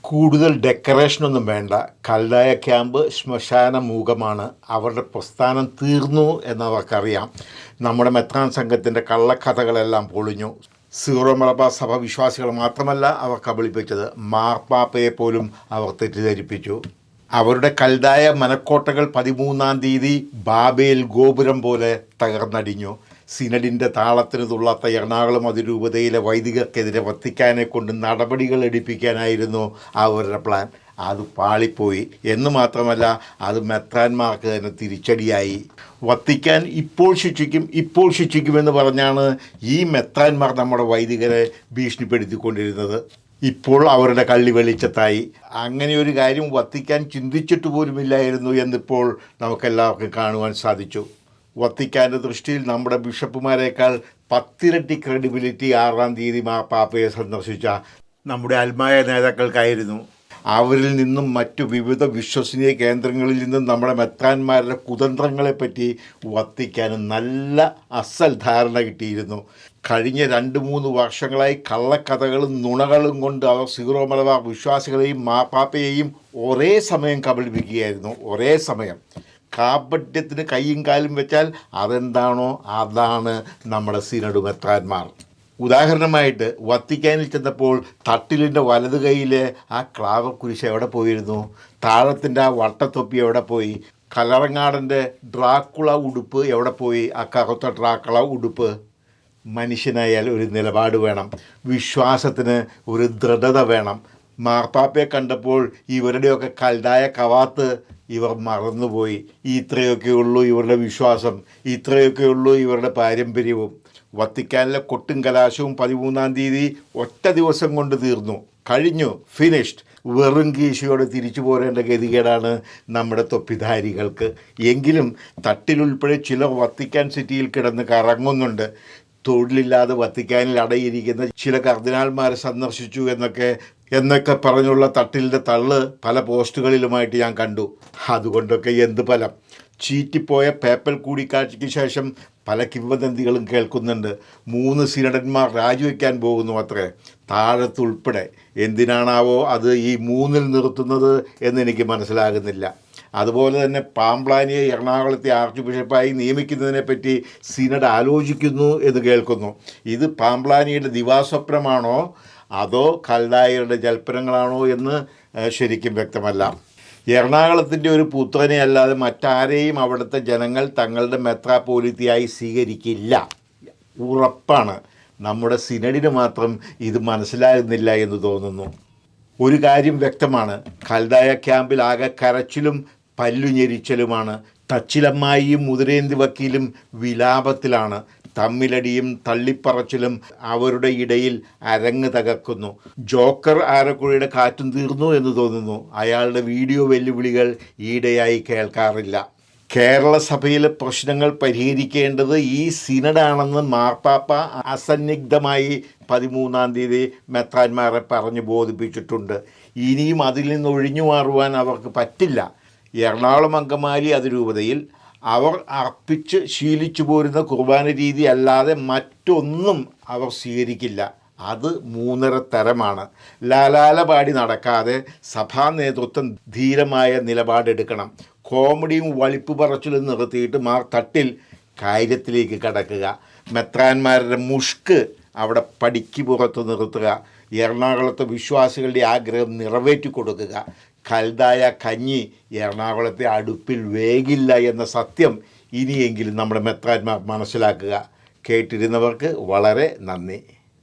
കൂടുതൽ ഡെക്കറേഷനൊന്നും വേണ്ട. കല്ലായ ക്യാമ്പ് ശ്മശാന മൂകമാണ്. അവരുടെ പ്രസ്ഥാനം തീർന്നു എന്നവർക്കറിയാം. നമ്മുടെ മെത്രാൻ സംഘത്തിന്റെ കള്ളക്കഥകളെല്ലാം പൊളിഞ്ഞു. സീറോ മലബാർ സഭ വിശ്വാസികൾ മാത്രമല്ല അവർ കബളിപ്പിച്ചത്. മാർപ്പാപ്പയെ പോലും അവർ തെറ്റിദ്ധരിപ്പിച്ചു. അവരുടെ കൽതായ മനക്കോട്ടകൾ പതിമൂന്നാം തീയതി ബാബേൽ ഗോപുരം പോലെ തകർന്നടിഞ്ഞു. സിനഡിന്റെ താളത്തിന് തുള്ളാത്ത എറണാകുളം അതിരൂപതയിലെ വൈദികർക്കെതിരെ വത്തിക്കാനെ കൊണ്ട് നടപടികൾ എടുപ്പിക്കാനായിരുന്നു അവരുടെ പ്ലാൻ അത് പാളിപ്പോയി. എന്ന് മാത്രമല്ല അത് മെത്രാന്മാർക്ക് തന്നെ തിരിച്ചടിയായി. വത്തിക്കാൻ ഇപ്പോൾ ശിക്ഷിക്കും ഇപ്പോൾ ശിക്ഷിക്കുമെന്ന് പറഞ്ഞാണ് ഈ മെത്രാന്മാർ നമ്മുടെ വൈദികരെ ഭീഷണിപ്പെടുത്തിക്കൊണ്ടിരുന്നത്. ഇപ്പോൾ അവരുടെ കള്ളി വെളിച്ചത്തായി. അങ്ങനെ ഒരു കാര്യം വത്തിക്കാൻ ചിന്തിച്ചിട്ട് പോലുമില്ലായിരുന്നു എന്നിപ്പോൾ നമുക്കെല്ലാവർക്കും കാണുവാൻ സാധിച്ചു. വത്തിക്കാന്റെ ദൃഷ്ടിയിൽ നമ്മുടെ ബിഷപ്പുമാരെക്കാൾ പത്തിരട്ടി ക്രെഡിബിലിറ്റി ആറാം തീയതി മാപ്പാപ്പയെ സന്ദർശിച്ച നമ്മുടെ അൽമായ നേതാക്കൾക്കായിരുന്നു. അവരിൽ നിന്നും മറ്റു വിവിധ വിശ്വസനീയ കേന്ദ്രങ്ങളിൽ നിന്നും നമ്മുടെ മെത്രാന്മാരുടെ കുതന്ത്രങ്ങളെപ്പറ്റി വത്തിക്കാനും നല്ല അസൽ ധാരണ കിട്ടിയിരുന്നു. കഴിഞ്ഞ രണ്ട് മൂന്ന് വർഷങ്ങളായി കള്ളക്കഥകളും നുണകളും കൊണ്ട് അവർ സീറോ മലബാർ വിശ്വാസികളെയും മാപ്പാപ്പയെയും ഒരേ സമയം കബളിപ്പിക്കുകയായിരുന്നു. ഒരേ സമയം. കാപട്യത്തിന് കൈയും കാലും വെച്ചാൽ അതെന്താണോ അതാണ് നമ്മുടെ സിനഡ് മെത്രാന്മാർ ഉദാഹരണമായിട്ട് വത്തിക്കാനിൽ ചെന്നപ്പോൾ തട്ടിലിന്റെ വലതു കൈയിലെ ആ ക്ലാവക്കുരിശ് എവിടെ പോയിരുന്നു? താഴത്തിന്റെ ആ വട്ടത്തൊപ്പി എവിടെ പോയി? കലറങ്ങാടന്റെ ഡ്രാക്കുള ഉടുപ്പ് എവിടെ പോയി? ആ കറുത്ത ഡ്രാക്കുള ഉടുപ്പ്. മനുഷ്യനായാൽ ഒരു നിലപാട് വേണം. വിശ്വാസത്തിന് ഒരു ദൃഢത വേണം. മാർപ്പാപ്പയെ കണ്ടപ്പോൾ ഇവരുടെയൊക്കെ കൽതായ കവാത്ത് ഇവർ മറന്നുപോയി. ഇത്രയൊക്കെ ഉള്ളൂ ഇവരുടെ വിശ്വാസം. ഇത്രയൊക്കെ ഉള്ളൂ ഇവരുടെ പാരമ്പര്യവും. വത്തിക്കാനിലെ കൊട്ടും കലാശവും പതിമൂന്നാം തീയതി ഒറ്റ ദിവസം കൊണ്ട് തീർന്നു. കഴിഞ്ഞു ഫിനിഷ്ഡ് വെറും കീശയോടെ തിരിച്ചു പോരേണ്ട ഗതികേടാണ് നമ്മുടെ തൊപ്പിധാരികൾക്ക്. എങ്കിലും തട്ടിലുൾപ്പെടെ ചിലർ വത്തിക്കാൻ സിറ്റിയിൽ കിടന്ന് കറങ്ങുന്നുണ്ട്. തൊഴിലില്ലാതെ വത്തിക്കാനിൽ അടയിരിക്കുന്ന ചില കർദിനാൾമാരെ സന്ദർശിച്ചു എന്നൊക്കെ എന്നൊക്കെ പറഞ്ഞുള്ള തട്ടിലിന്റെ തള്ള് പല പോസ്റ്റുകളിലുമായിട്ട് ഞാൻ കണ്ടു. അതുകൊണ്ടൊക്കെ എന്ത് ഫലം? ചീറ്റിപ്പോയ പേപ്പൽ കൂടിക്കാഴ്ചയ്ക്ക് ശേഷം പല കിംവദന്തികളും കേൾക്കുന്നുണ്ട്. മൂന്ന് സിനഡന്മാർ രാജിവെക്കാൻ പോകുന്നു അത്രേ. താഴത്തുൾപ്പെടെ. എന്തിനാണാവോ അത് ഈ മൂന്നിൽ നിർത്തുന്നത് എന്നെനിക്ക് മനസ്സിലാകുന്നില്ല. അതുപോലെ തന്നെ പാമ്പ്ലാനിയെ എറണാകുളത്തെ ആർച്ച് ബിഷപ്പായി നിയമിക്കുന്നതിനെപ്പറ്റി സിനഡ് ആലോചിക്കുന്നു എന്ന് കേൾക്കുന്നു. ഇത് പാമ്പ്ലാനിയുടെ ദിവാസ്വപ്നമാണോ? അതോ കൽദായരുടെ ജൽപ്പനങ്ങളാണോ എന്ന് ശരിക്കും വ്യക്തമല്ല. എറണാകുളത്തിന്റെ ഒരു പുത്രനെ അല്ലാതെ മറ്റാരെയും അവിടുത്തെ ജനങ്ങൾ തങ്ങളുടെ മെത്രാപോലിത്തിയായി സ്വീകരിക്കില്ല. ഉറപ്പാണ്. നമ്മുടെ സിനഡിന് മാത്രം ഇത് മനസ്സിലാകുന്നില്ല എന്ന് തോന്നുന്നു. ഒരു കാര്യം വ്യക്തമാണ്. കൽതായ ക്യാമ്പിൽ ആകെ കരച്ചിലും പല്ലുഞെരിച്ചലുമാണ്. തച്ചിലമ്മായിയും മുതിരേന്തി വക്കീലും വിലാപത്തിലാണ്. തമ്മിലടിയും തള്ളിപ്പറച്ചിലും അവരുടെ ഇടയിൽ അരങ്ങ് തകർക്കുന്നു ജോക്കർ ആരക്കുഴയുടെ കാറ്റും തീർന്നു എന്ന് തോന്നുന്നു. അയാളുടെ വീഡിയോ വെല്ലുവിളികൾ ഈയിടെയായി കേൾക്കാറില്ല. കേരള സഭയിലെ പ്രശ്നങ്ങൾ പരിഹരിക്കേണ്ടത് ഈ സിനഡാണെന്ന് മാർപ്പാപ്പ അസന്നിഗ്ധമായി പതിമൂന്നാം തീയതി മെത്രാന്മാരെ പറഞ്ഞു ബോധിപ്പിച്ചിട്ടുണ്ട്. ഇനിയും അതിൽ നിന്ന് ഒഴിഞ്ഞു മാറുവാൻ അവർക്ക് പറ്റില്ല. എറണാകുളം അങ്കമാലി അതിരൂപതയിൽ അവർ അർപ്പിച്ച് ശീലിച്ചു പോരുന്ന കുർബാന രീതി അല്ലാതെ മറ്റൊന്നും അവർ സ്വീകരിക്കില്ല. അത് മൂന്നര തരമാണ്. ലാലാല പാടി നടക്കാതെ സഭാ നേതൃത്വം ധീരമായ നിലപാടെടുക്കണം. കോമഡിയും വളിപ്പ് പറച്ചിലും നിർത്തിയിട്ട് മാർ തട്ടിൽ കാര്യത്തിലേക്ക് കടക്കുക. മെത്രാന്മാരുടെ മുഷ്ക് അവിടെ പടിക്ക് പുറത്ത് നിർത്തുക. എറണാകുളത്തെ വിശ്വാസികളുടെ ആഗ്രഹം നിറവേറ്റി കൊടുക്കുക കൽതായ കഞ്ഞി എറണാകുളത്തെ അടുപ്പിൽ വേഗില്ല എന്ന സത്യം ഇനിയെങ്കിലും നമ്മുടെ മെത്രാന്മാർ മനസ്സിലാക്കുക. കേട്ടിരുന്നവർക്ക് വളരെ നന്ദി.